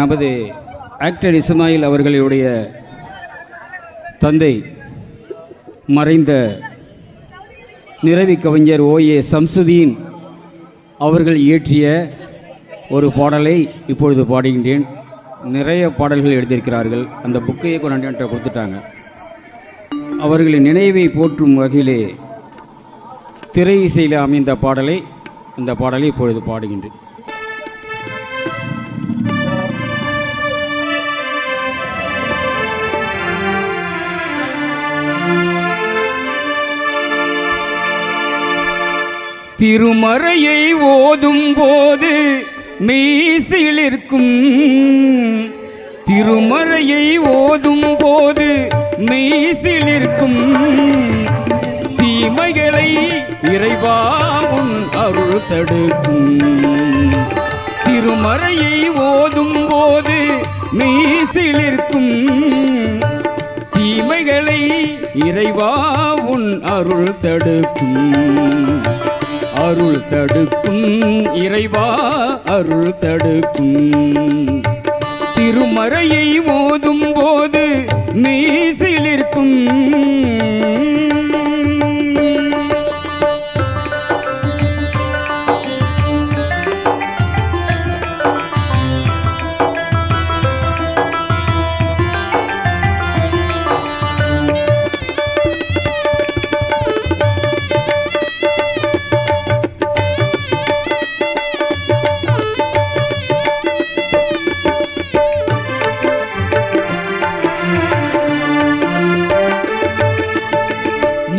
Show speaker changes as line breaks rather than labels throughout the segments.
நமது ஆக்டர் இஸ்மாயில் அவர்களுடைய தந்தை மறைந்த நிறவி கவிஞர் ஓஏ சம்சுதீன் அவர்கள் இயற்றிய ஒரு பாடலை இப்பொழுது பாடுகின்றேன். நிறைய பாடல்கள் எழுதியிருக்கிறார்கள். அந்த புக்கையை கொண்டாண்டு என்கிட்ட கொடுத்துட்டாங்க. அவர்களின் நினைவை போற்றும் வகையிலே திரை இசையில் அமைந்த பாடலை இந்த பாடலை இப்பொழுது பாடுகின்றேன். திருமறையை ஓதும் போது மெய்சிலிருக்கும். திருமறையை ஓதும் போது மெய்சிலிருக்கும். தீமைகளை இறைவாவும் அருள் தடுக்கும். திருமறையை ஓதும் போது மெய்சிலிருக்கும். தீமைகளை இறைவா உன் அருள் தடுக்கும். அருள் தடுக்கும் இறைவா அருள் தடுக்கும். திருமறையை மோதும் போது மீசிலிருக்கும்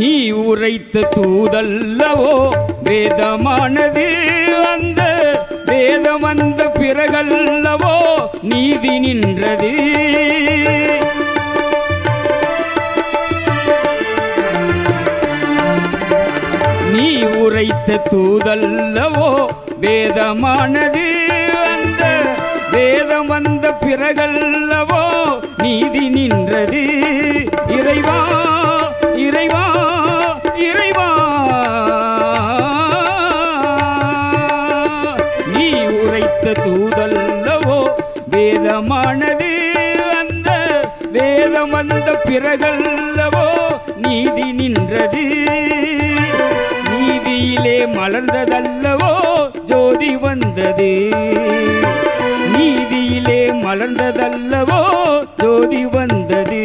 நீ உரைத்த தூதல்லவோ? வேதமானது அந்த வேதம் வந்த பிறகல்லவோ? நீதி நின்றது. நீ உரைத்த தூதல்லவோ? வேதமானது அந்த வேதம் வந்த பிறகல்லவோ? நீதி நின்றது. இறைவா இறைவா இறைவா வேதமானது அந்த வேதம் வந்த பிறகல்லவோ நீதி நின்றது. நீதியிலே மலர்ந்ததல்லவோ ஜோதி வந்தது. நீதியிலே மலர்ந்ததல்லவோ ஜோதி வந்தது.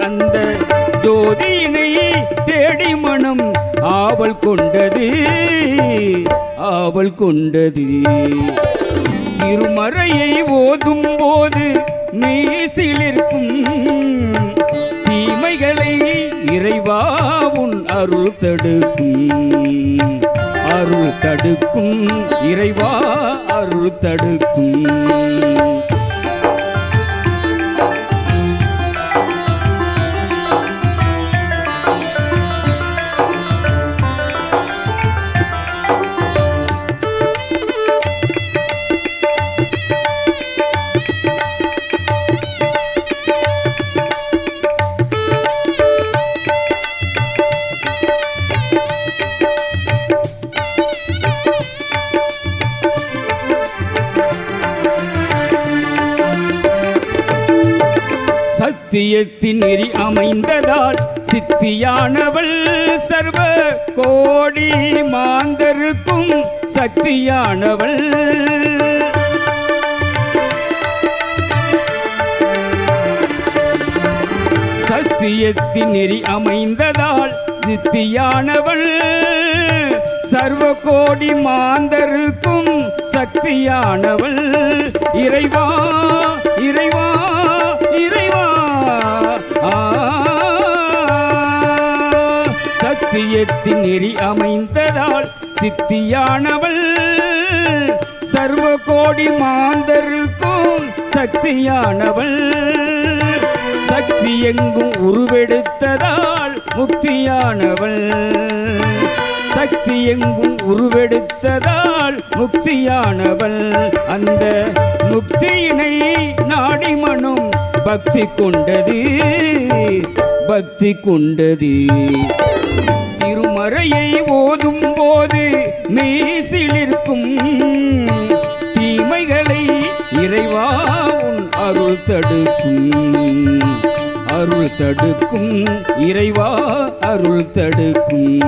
அந்த ஜோதியினை தேடி மனம் ஆவல் கொண்டது. ஆவல் கொண்டது. திருமறையை ஓதும் போது மேசிலிருக்கும் தீமைகளை இறைவா உன் அருள் தடுக்கும். அருள் தடுக்கும் இறைவா அருள் தடுக்கும். சத்தியத்தின் நெறி அமைந்ததால் சித்தியானவள் சர்வ கோடி மாந்தருக்கும் சக்தியானவள். சத்தியத்தின் நெறி அமைந்ததால் சித்தியானவள் சர்வ கோடி மாந்தருக்கும் சக்தியானவள். இறைவா இறைவா சத்தியத்தின் நெறி அமைந்ததால் சித்தியானவள் சர்வ கோடி மாந்தருக்கும் சக்தியானவள். சக்தி எங்கும் உருவெடுத்ததால் முக்தியானவள். சக்தி எங்கும் உருவெடுத்ததால் முக்தியானவள். அந்த முக்தியினை நாடி மனம் பக்தி கொண்டது பக்தி கொண்டது. திருமறையை ஓதும் போது மேசிலிருக்கும் தீமைகளை இறைவா உன் தடுக்கும். அருள் தடுக்கும் இறைவா அருள் தடுக்கும்.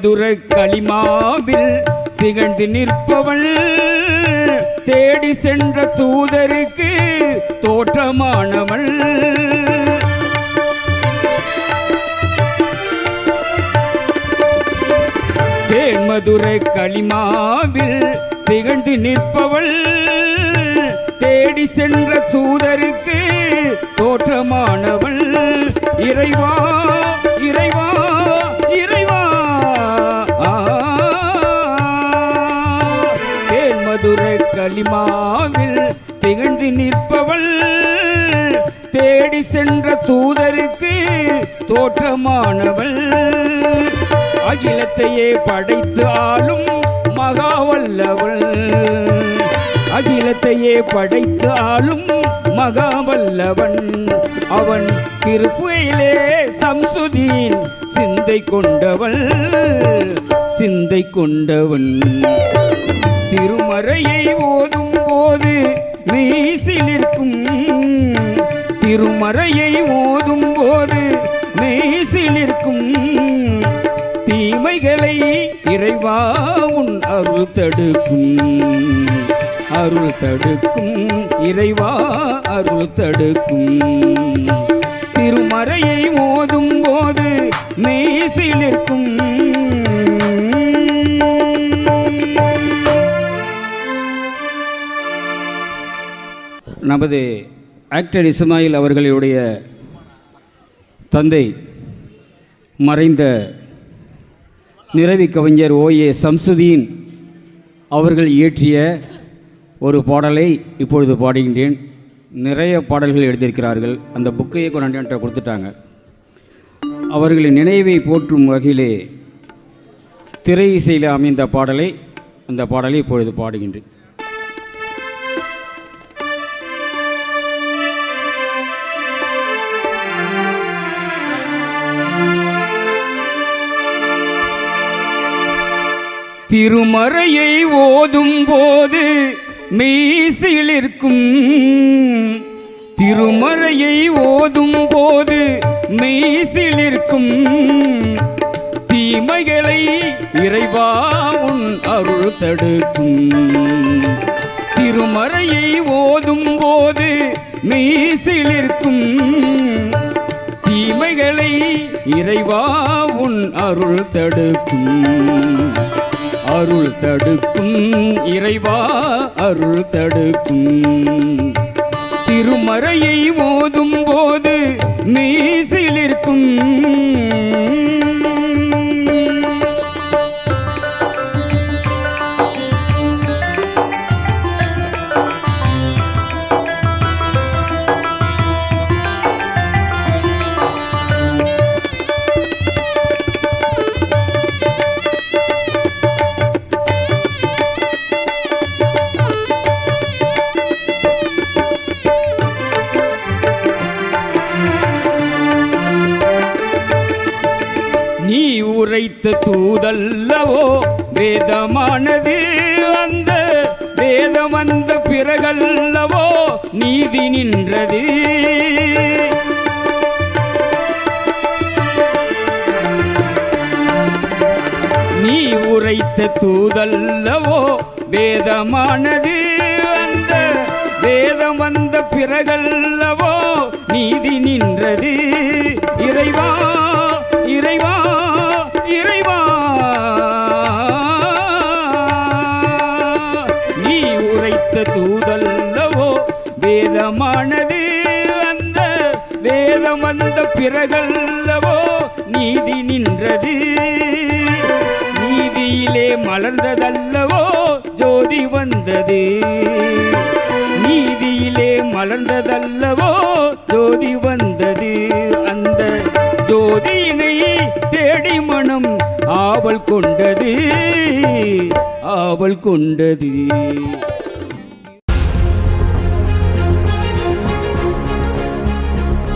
மதுர களிமாவில் திகழ்ந்து நிற்பவள். தேடி சென்ற தூதருக்கு தோற்றமானவள். தேன்மதுர களிமாவில் திகழ்ந்து நிற்பவள். தேடி சென்ற தூதருக்கு தோற்றமானவள். இறைவா தோற்றமானவள். அகிலத்தையே படைத்து ஆளும் மகாவல்லவள். அகிலத்தையே படைத்து ஆளும் மகாவல்லவன். அவன் திருப்புயிலே சம்சுதீன் சிந்தை கொண்டவள். சிந்தை கொண்டவன் திருமறையை ஓதும் போது மெய்சிலிருக்கும் திருமறையை ஓதும் போது மெய்சிலிருக்கும் தீமைகளை இறைவா உன் அருள் தடுக்கும். அருள் தடுக்கும் இறைவா அருள் தடுக்கும். திருமறையை மோதும் போது மெய்சிலிருக்கும் நமது ஆக்டர் இஸ்மாயில் அவர்களுடைய தந்தை மறைந்த நிறவி கவிஞர் ஓஏ சம்சுதீன் அவர்கள் இயற்றிய ஒரு பாடலை இப்பொழுது பாடுகின்றேன். நிறைய பாடல்கள் எழுதியிருக்கிறார்கள். அந்த புக்கையே கொண்டாண்ட கொடுத்துட்டாங்க. அவர்களின் நினைவை போற்றும் வகையிலே திரை இசையில் அமைந்த பாடலை அந்த பாடலை இப்பொழுது பாடுகின்றேன். திருமறையை ஓதும் போது மெய்சிலிருக்கும். திருமறையை ஓதும் போது மெய்சிலிருக்கும். தீமைகளை இறைவா உன் அருள் தடுக்கும். திருமறையை ஓதும் போது மெய்சிலிருக்கும். தீமைகளை இறைவா உன் அருள் தடுக்கும். அருள் தடுக்கும் இறைவா அருள் தடுக்கும். திருமறையை ஓதும் போது மீசிலிருக்கும் நீ வைத்த தூதல்லவோ வேதமானது அந்த வேதம் வந்த பிறகல்லவோ நீதி நின்றது. நீ உரைத்த தூதல்லவோ வேதமானது அந்த வேதம் வந்த பிறகல்லவோ நீதி நின்றது. இறைவா இறைவா வேதமானது அந்த வேதம் வந்த பிறகல்லவோ நீதி நின்றது. நீதியிலே மலர்ந்ததல்லவோ ஜோதி வந்தது. நீதியிலே மலர்ந்ததல்லவோ ஜோதி வந்தது. அந்த ஜோதியினை தேடி மனம் ஆவல் கொண்டது. ஆவல் கொண்டது.